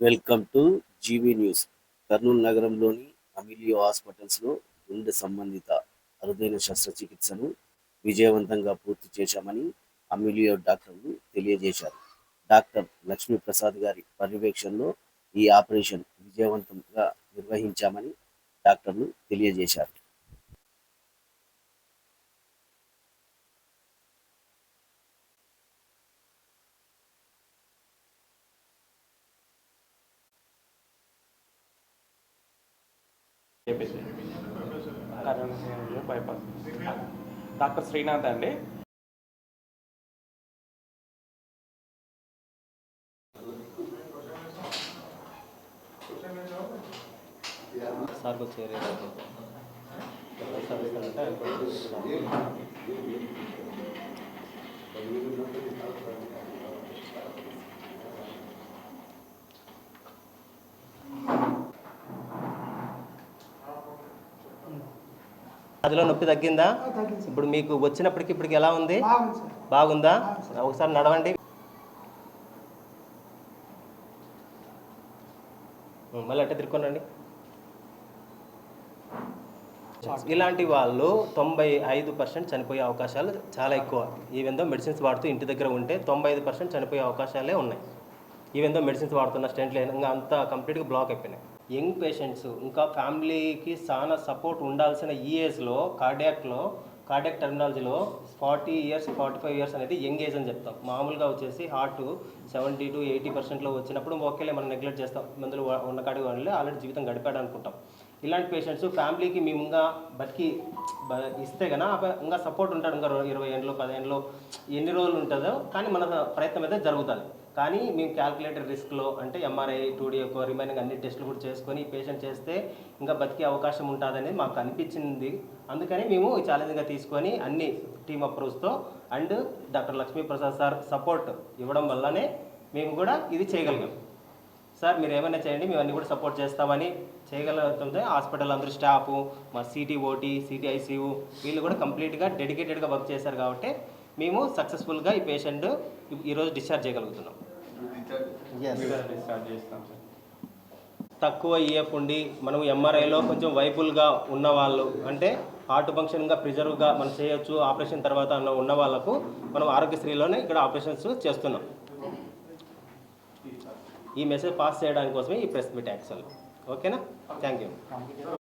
Welcome to GV news. Kurnool నగరంలోని అమిలియో హాస్పిటల్స్లో గుండె సంబంధిత అరుదైన శస్త్రచికిత్సను విజయవంతంగా పూర్తి చేశామని అమిలియో డాక్టర్లు తెలియజేశారు. డాక్టర్ లక్ష్మీప్రసాద్ గారి పర్యవేక్షణలో ఈ ఆపరేషన్ విజయవంతంగా నిర్వహించామని డాక్టర్లు తెలియజేశారు. చెప్పేసి కరోనా బైపాస్. డాక్టర్ శ్రీనాథ్ అండి. సార్కి వచ్చి అదిలో నొప్పి తగ్గిందా? ఇప్పుడు మీకు వచ్చినప్పటికి ఇప్పటికి ఎలా ఉంది? బాగుంది సార్. బాగుందా? ఒకసారి నడవండి. మళ్ళీ అట్టే తిరుక్కోనండి ఇలాంటి వాళ్ళు తొంభై ఐదు పర్సెంట్ చనిపోయే అవకాశాలు చాలా ఎక్కువ. ఈవెందో మెడిసిన్స్ వాడుతూ ఇంటి దగ్గర ఉంటే తొంభై ఐదు పర్సెంట్ చనిపోయే అవకాశాలే ఉన్నాయి. ఈవెందో మెడిసిన్స్ వాడుతున్న స్టెంట్లు ఇంకా అంతా కంప్లీట్గా బ్లాక్ అయిపోయినాయి. యంగ్ పేషెంట్స్ ఇంకా ఫ్యామిలీకి చాలా సపోర్ట్ ఉండాల్సిన ఈ ఏజ్లో కార్డియాక్లో cardiac టెర్మినాలజీలో forty years forty five years అనేది యంగ్ ఏజ్ అని చెప్తాం. మామూలుగా వచ్చేసి హార్ట్ సెవెంటీ టు ఎయిటీ పర్సెంట్లో వచ్చినప్పుడు ఓకేలే మనం నెగ్లెక్ట్ చేస్తాం. మందులు ఉన్న కాడికి వాళ్ళు ఆల్రెడీ జీవితం గడిపాడు అనుకుంటాం. ఇలాంటి పేషెంట్స్ ఫ్యామిలీకి మేము ఇంకా బతికి బ- ఇస్తే కనుక ఇంకా సపోర్ట్ ఉంటాడు ఇంకా ఇరవై ఏళ్ళు పదిహేనులో ఎన్ని రోజులు ఉంటుందో కానీ మన ప్రయత్నం అయితే జరుగుతుంది. కానీ మేము క్యాల్కులేటర్ రిస్క్లో అంటే ఎంఆర్ఐ టూడీ యొక్క రిమైనింగ్ అన్ని టెస్టులు కూడా చేసుకొని పేషెంట్ చేస్తే ఇంకా బతికే అవకాశం ఉంటుందనేది మాకు అనిపించింది. అందుకని మేము ఛాలెంజ్గా తీసుకొని అన్ని team అప్రోచ్తో and doctor Lakshmiprasad sir support ఇవ్వడం వల్లనే మేము కూడా ఇది చేయగలిగాం. సార్ మీరు ఏమైనా చేయండి మేము అన్ని కూడా సపోర్ట్ చేస్తామని చేయగలుగుతుంటే హాస్పిటల్ అందరూ స్టాఫ్ మా సిటీ ఓటీ సిటీ ఐసీయూ వీళ్ళు కూడా కంప్లీట్గా డెడికేటెడ్గా వర్క్ చేశారు కాబట్టి మేము సక్సెస్ఫుల్గా ఈ పేషెంట్ ఈరోజు డిశ్చార్జ్ చేయగలుగుతున్నాం. డిశ్చార్జ్ చేస్తాం సార్. తక్కువ ఈఎఫ్ ఉండి మనం ఎంఆర్ఐలో కొంచెం వైబుల్గా ఉన్న వాళ్ళు అంటే హార్ట్ ఫంక్షన్గా ప్రిజర్వ్గా మనం చేయొచ్చు ఆపరేషన్ తర్వాత అన్న ఉన్న వాళ్ళకు మనం ఆరోగ్యశ్రీలోనే ఇక్కడ ఆపరేషన్స్ చేస్తున్నాం. ఈ మెసేజ్ పాస్ చేయడానికి కోసమే ఈ ప్రెస్ మీట్ యాక్చువల్ ఓకేనా థ్యాంక్ యూ